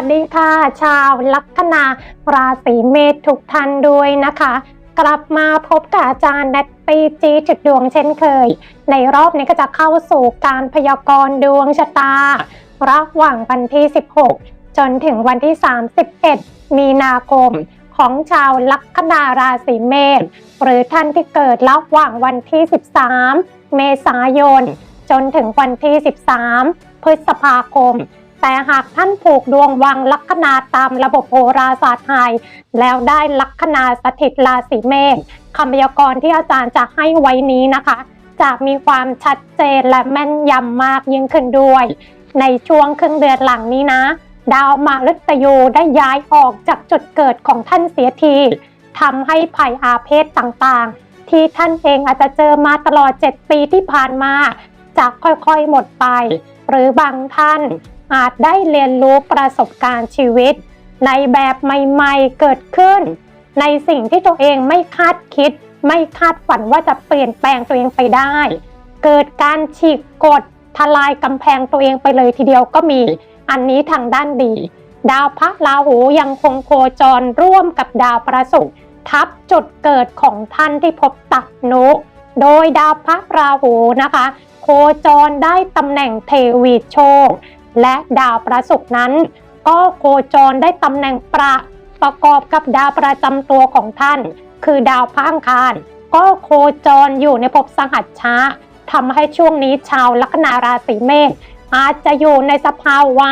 วัสดีค่ะ ชาวลัคนาราศีเมษทุกท่านด้วยนะคะ กลับมาพบกับอาจารย์แนตตี้จีจุดดวงเช่นเคย ในรอบนี้ก็จะเข้าสู่การพยากรณ์ดวงชะตา ระหว่างวันที่ 16 จนถึงวันที่ 31 มีนาคมของชาวลัคนาราศีเมษหรือท่านที่เกิดระหว่างวันที่ 13 เมษายน จนถึงวันที่ 13 พฤษภาคม แต่หากท่านผูกดวงวังลัคนาตามระบบโหราศาสตร์ไทย แล้วได้ลัคนาสถิตราศีเมษคำพยากรณ์ที่อาจารย์จะให้ไว้นี้นะคะ จะมีความชัดเจนและแม่นยำมากยิ่งขึ้นด้วย ในช่วงครึ่งเดือนหลังนี้นะ ดาวมฤตยูได้ย้ายออกจากจุดเกิดของท่านเสียทีทำให้ภัยอาเพศต่างๆ ที่ท่านเองอาจจะเจอมาตลอด 7 ปีที่ผ่านมา จะค่อยๆหมดไป หรือบางท่าน อาจได้เรียนรู้ประสบการณ์ชีวิต ในแบบใหม่ๆเกิดขึ้น ในสิ่งที่ตัวเองไม่คาดคิด ไม่คาดฝันว่าจะเปลี่ยนแปลงตัวเองไปได้ เกิดการฉีกกฎทลายกำแพงตัวเองไปเลยทีเดียวก็มี อันนี้ทางด้านดี ดาวพระราหูยังคงโคจรร่วมกับดาวประศุกร์ทับจุดเกิดของท่านที่พบตัดนุโดยดาวพระราหูนะคะ โคจรได้ตำแหน่งเทวีโชค และดาวประศุกร์นั้น ก็โคจรได้ตำแหน่งประประกอบกับดาวประจำตัวของท่าน คือดาวพระอังคาร ก็โคจรอยู่ในภพสหัชชะทำให้ช่วงนี้ชาวลัคนาราศีเมษอาจจะอยู่ในสภาวะ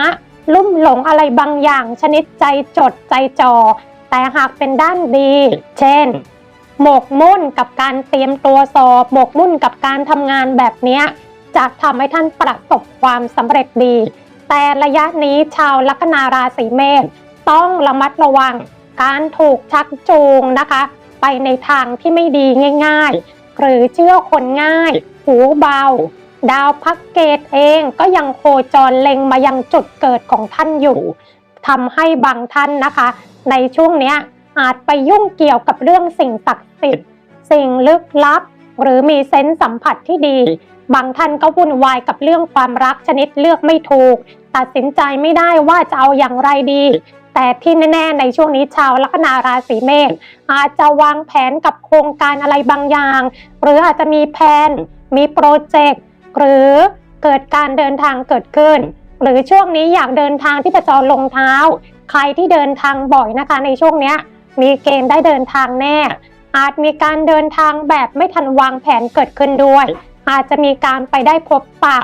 ลุ่มหลงอะไรบางอย่างชนิดใจจดใจจอ่อแต่หากเป็นด้านดี เช่น หมกมุ่นกับการเตรียมตัวสอบ หมกมุ่นกับการทำงานแบบนี้จะทำให้ท่านประสบความสำเร็จดี แต่ระยะนี้ชาวลัคนาราศีเมษต้องระมัดระวังการถูกชักจูงนะคะ ไปในทางที่ไม่ดีง่ายๆ หรือเชื่อคนง่าย หูเบา ดาวพักเกตเองก็ยังโคจรเล็งมายังจุดเกิดของท่านอยู่ทำให้บางท่านนะคะ ในช่วงเนี้ยอาจไปยุ่งเกี่ยวกับเรื่องสิ่งศักดิ์สิทธิ์สิ่งลึกลับ หรือมีเซนส์สัมผัสที่ดี บางท่านก็วุ่นวายกับเรื่องความรักชนิดเลือกไม่ถูก ตัดสินใจไม่ได้ว่าจะเอาอย่างไรดี แต่ที่แน่ ๆ ในช่วงนี้ชาวลัคนาราศีเมษอาจจะวางแผนกับโครงการอะไรบางอย่าง หรืออาจจะมีแผนมีโปรเจกต์หรือเกิดการเดินทางเกิดขึ้น หรือช่วงนี้อยากเดินทางที่ประจรลงเท้า ใครที่เดินทางบ่อยนะคะในช่วงนี้มีเกณฑ์ได้เดินทางแน่ อาจมีการเดินทางแบบไม่ทันวางแผนเกิดขึ้นด้วย อาจจะมีการไปได้พบปะ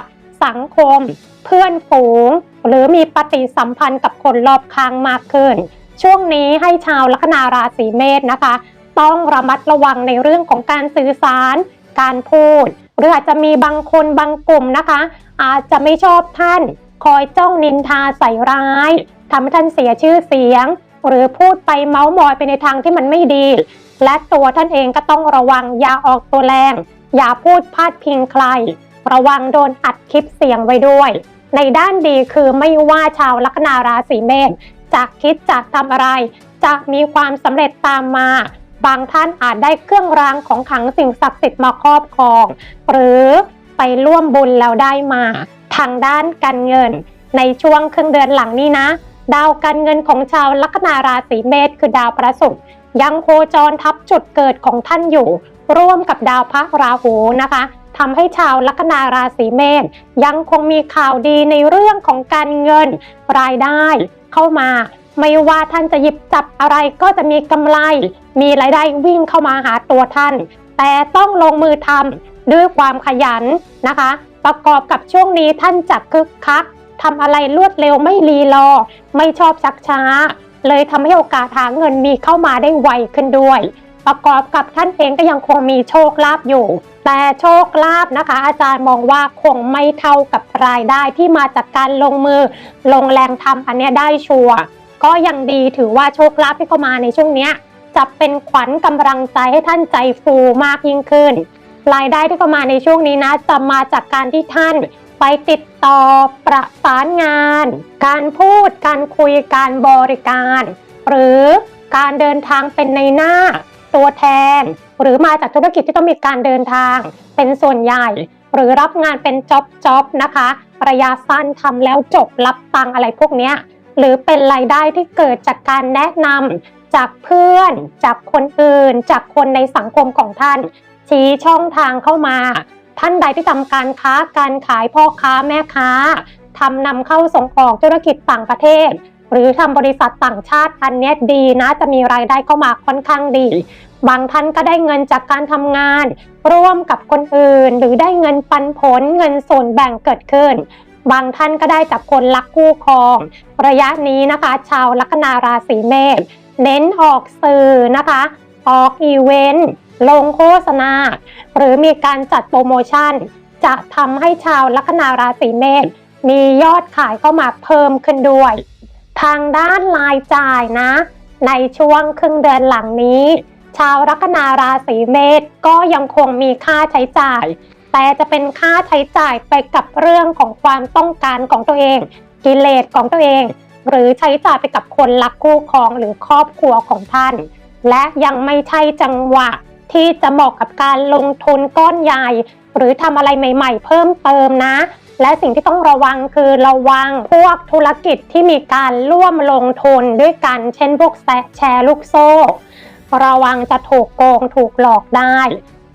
สังคม เพื่อนฝูง หรือมีปฏิสัมพันธ์กับคนรอบข้างมากขึ้น ช่วงนี้ให้ชาวลัคนาราศีเมษนะคะ ต้องระมัดระวังในเรื่องของการสื่อสาร การพูด หรืออาจจะมีบางคนบางกลุ่มนะคะ อาจจะไม่ชอบท่าน คอยจ้องนินทาใส่ร้ายทำให้ท่านเสียชื่อเสียง หรือพูดไปเมาส์มอยไปในทางที่มันไม่ดี และตัวท่านเองก็ต้องระวังอย่าออกตัวแรง อย่าพูดพาดพิงใคร ระวังโดนอัดคลิปเสียงไว้ด้วย ในด้านดีคือไม่ว่าชาวลัคนาราศีเมษจะคิดจะทำอะไร จะมีความสำเร็จตามมา บางท่านอาจได้เครื่องรางของขลังสิ่งศักดิ์สิทธิ์มาครอบครอง หรือไปร่วมบุญแล้วได้มา ทางด้านการเงิน ในช่วงครึ่งเดือนหลังนี้นะ ดาวการเงินของชาวลัคนาราศีเมษคือดาวประศุกร์ ยังโคจรทับจุดเกิดของท่านอยู่ ร่วมกับดาวพระราหูนะคะทำให้ชาวลัคนาราศีเมษยังคงมีข่าวดีในเรื่องของการเงินรายได้เข้ามา ไม่ว่าท่านจะหยิบจับอะไรก็จะมีกำไร มีรายได้วิ่งเข้ามาหาตัวท่าน แต่ต้องลงมือทำด้วยความขยันนะคะ ประกอบกับช่วงนี้ท่านจะคึกคักทำอะไรรวดเร็วไม่รีรอ ไม่ชอบชักช้า เลยทำให้โอกาสหาเงินมีเข้ามาได้ไวขึ้นด้วย ประกอบกับท่านเองก็ยังคงมีโชคลาภอยู่ แต่โชคลาภนะคะ อาจารย์มองว่าคงไม่เท่ากับรายได้ที่มาจากการลงมือ ลงแรงทำอันเนี้ยได้ชัวร์ก็ยังดีถือว่าโชคลาภที่เข้ามาในช่วงเนี้ยจะเป็นขวัญกำลังใจให้ท่านใจฟูมากยิ่งขึ้น รายได้ที่เข้ามาในช่วงนี้นะจะมาจากการที่ท่าน ไปติดต่อประสานงาน การพูด การคุยการบริการ หรือการเดินทางเป็นในหน้า ตัวแทน หรือมาจากธุรกิจที่ต้องมีการเดินทางเป็นส่วนใหญ่ หรือรับงานเป็นจ็อบจ็อบนะคะ ระยะสั้นทำแล้วจบรับตังอะไรพวกนี้หรือเป็นรายได้ที่เกิดจากการแนะนำจากเพื่อน จากคนอื่น จากคนในสังคมของท่าน ชี้ช่องทางเข้ามา ท่านใดที่ทำการค้าการขายพ่อค้าแม่ค้าทำนำเข้าส่งออกธุรกิจต่างประเทศ หรือทำบริษัทต่างชาติอันนี้ดีนะจะมีรายได้เข้ามาค่อนข้างดี บางท่านก็ได้เงินจากการทำงาน ร่วมกับคนอื่น หรือได้เงินปันผลเงินส่วนแบ่งเกิดขึ้น บางท่านก็ได้จากคนรักคู่ครอง ระยะนี้นะคะ ชาวลัคนาราศีเมษเน้นออกสื่อนะคะ ออกอีเวนต์ ลงโฆษณา หรือมีการจัดโปรโมชั่น จะทำให้ชาวลัคนาราศีเมษมียอดขายเข้ามาเพิ่มขึ้นด้วย ทางด้านรายจ่ายนะ ในช่วงครึ่งเดือนหลังนี้ ชาวลัคนาราศีเมษก็ยังคงมีค่าใช้จ่าย แต่จะเป็นค่าใช้จ่ายไปกับเรื่องของความต้องการของตัวเอง กิเลสของตัวเอง หรือใช้จ่ายไปกับคนรักคู่ครองหรือครอบครัวของท่าน และยังไม่ใช่จังหวะ ที่จะเหมาะกับการลงทุนก้อนใหญ่ หรือทำอะไรใหม่ ๆ เพิ่มเติมนะ และสิ่งที่ต้องระวังคือระวังพวกธุรกิจที่มีการร่วมลงทุนด้วยกัน เช่นพวกแชร์ลูกโซ่ ระวังจะถูกโกงถูกหลอกได้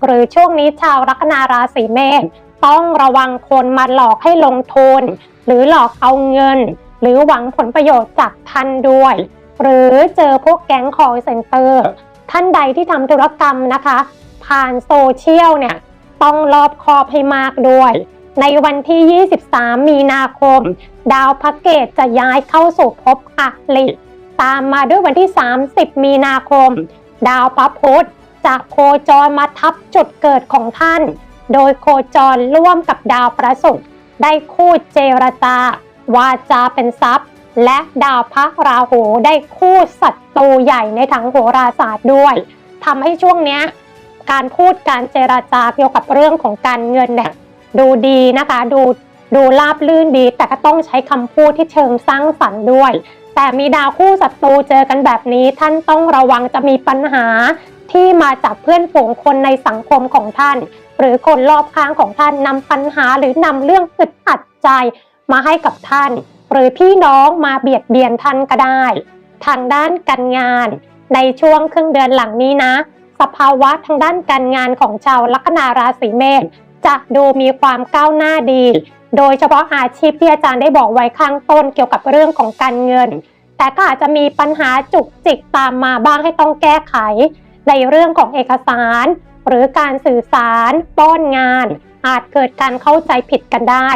หรือช่วงนี้ชาวลัคนาราศีเมษต้องระวังคนมาหลอกให้ลงทุน หรือหลอกเอาเงิน หรือหวังผลประโยชน์จากท่านด้วย หรือเจอพวกแก๊งคอร์เซ็นเตอร์ ท่านใดที่ทำธุรกรรมนะคะ ผ่านโซเชียลเนี่ยต้องรอบคอบให้มากด้วย ในวันที่ 23 มีนาคม ดาวพระเกตจะย้ายเข้าสู่ภพอริตามมาด้วยวันที่ 30 มีนาคม ดาวพระพุธจะโคจรมาทับจุดเกิดของท่าน โดยโคจรร่วมกับดาวพระศุกร์ได้คู่เจรจาวาจาเป็นทรัพย์ และดาวพระราหูได้คู่ศัตรูใหญ่ในทางโหราศาสตร์ด้วยทำให้ช่วงเนี้ยการพูดการเจราจาเกี่ยวกับเรื่องของการเงินเนี่ยดูดีนะคะ ดูดูราบลื่นดี แต่ก็ต้องใช้คำพูดที่เชิงสร้างสรรค์ด้วย แต่มีดาวคู่ศัตรูเจอกันแบบนี้ ท่านต้องระวังจะมีปัญหาที่มาจากเพื่อนฝูงคนในสังคมของท่าน หรือคนรอบข้างของท่านนำปัญหาหรือนำเรื่องอึดอัดใจมาให้กับท่าน หรือพี่น้องมาเบียดเบียนท่านก็ได้ ทางด้านการงาน ในช่วงครึ่งเดือนหลังนี้นะ สภาวะทางด้านการงานของชาวลัคนาราศีเมษจะดูมีความก้าวหน้าดี โดยเฉพาะอาชีพที่อาจารย์ได้บอกไว้ข้างต้นเกี่ยวกับเรื่องของการเงิน แต่ก็อาจจะมีปัญหาจุกจิกตามมาบ้างให้ต้องแก้ไข ในเรื่องของเอกสาร หรือการสื่อสารป้อนงาน อาจเกิดการเข้าใจผิดกันได้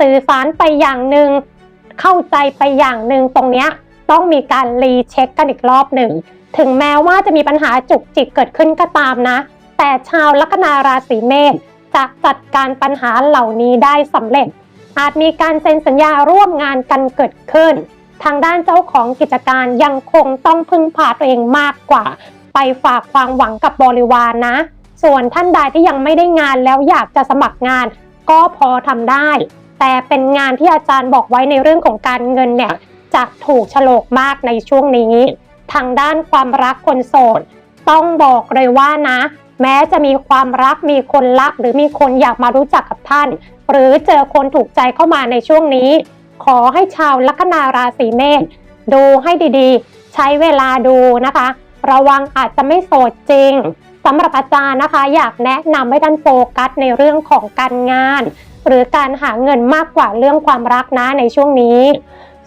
สื่อสารไปอย่างหนึ่ง เข้าใจไปอย่างหนึ่งตรงเนี้ยต้องมีการรีเช็คกันอีกรอบหนึ่ง ถึงแม้ว่าจะมีปัญหาจุกจิกเกิดขึ้นก็ตามนะ แต่ชาวลัคนาราศีเมษจะจัดการปัญหาเหล่านี้ได้สำเร็จ อาจมีการเซ็นสัญญาร่วมงานกันเกิดขึ้น ทางด้านเจ้าของกิจการยังคงต้องพึ่งพาตัวเองมากกว่า ไปฝากความหวังกับบริวารนนะ ส่วนท่านใดที่ยังไม่ได้งานแล้วอยากจะสมัครงาน ก็พอทำได้ แต่เป็นงานที่อาจารย์บอกไว้ในเรื่องของการเงินเนี่ยจะถูกฉลกมากในช่วงนี้ ทางด้านความรักคนโสด ต้องบอกเลยว่านะ แม้จะมีความรักมีคนรัก หรือมีคนอยากมารู้จักกับท่าน หรือเจอคนถูกใจเข้ามาในช่วงนี้ ขอให้ชาวลัคนาราศีเมษดูให้ดีๆ ใช้เวลาดูนะคะ ระวังอาจจะไม่โสดจริงสำหรับอาจารย์นะคะ อยากแนะนำให้ท่านโฟกัสในเรื่องของการงาน หรือการหาเงินมากกว่าเรื่องความรักนะในช่วงนี้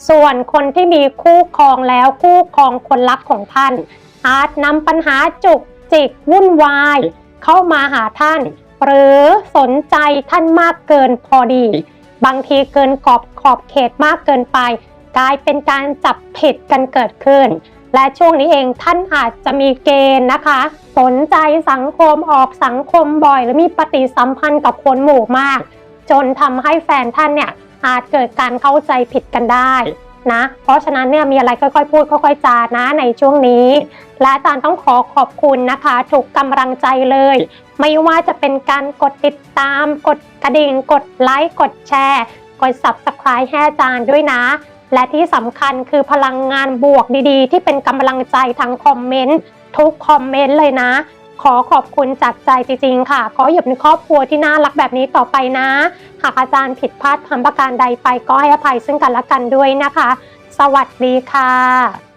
ส่วนคนที่มีคู่ครองแล้วคู่ครองคนรักของท่าน อาจนำปัญหาจุกจิกวุ่นวาย เข้ามาหาท่าน หรือสนใจท่านมากเกินพอดี บางทีเกินขอบขอบเขตมากเกินไป กลายเป็นการจับผิดกันเกิดขึ้น และช่วงนี้เองท่านอาจจะมีเกณฑ์นะคะ สนใจสังคมออกสังคมบ่อย หรือมีปฏิสัมพันธ์กับคนหมู่มาก จนทำให้แฟนท่านเนี่ยอาจเกิดการเข้าใจผิดกันได้นะ เพราะฉะนั้นเนี่ยมีอะไรค่อยๆ พูดค่อยๆจานะในช่วงนี้ และอาจารย์ต้องขอขอบคุณนะคะทุกกำลังใจเลย ไม่ว่าจะเป็นการกดติดตาม กดกระดิ่ง กดไลค์ กดแชร์ กด subscribe ให้อาจารย์ด้วยนะ และที่สำคัญคือพลังงานบวกดีๆ ที่เป็นกำลังใจทั้งคอมเมนต์ทุกคอมเมนต์เลยนะ ขอขอบคุณจากใจจริงๆค่ะ ขอหยุดในครอบครัวที่น่ารักแบบนี้ต่อไปนะ หากอาจารย์ผิดพลาดทำประการใดไปก็ให้อภัยซึ่งกันและกันด้วยนะคะ สวัสดีค่ะ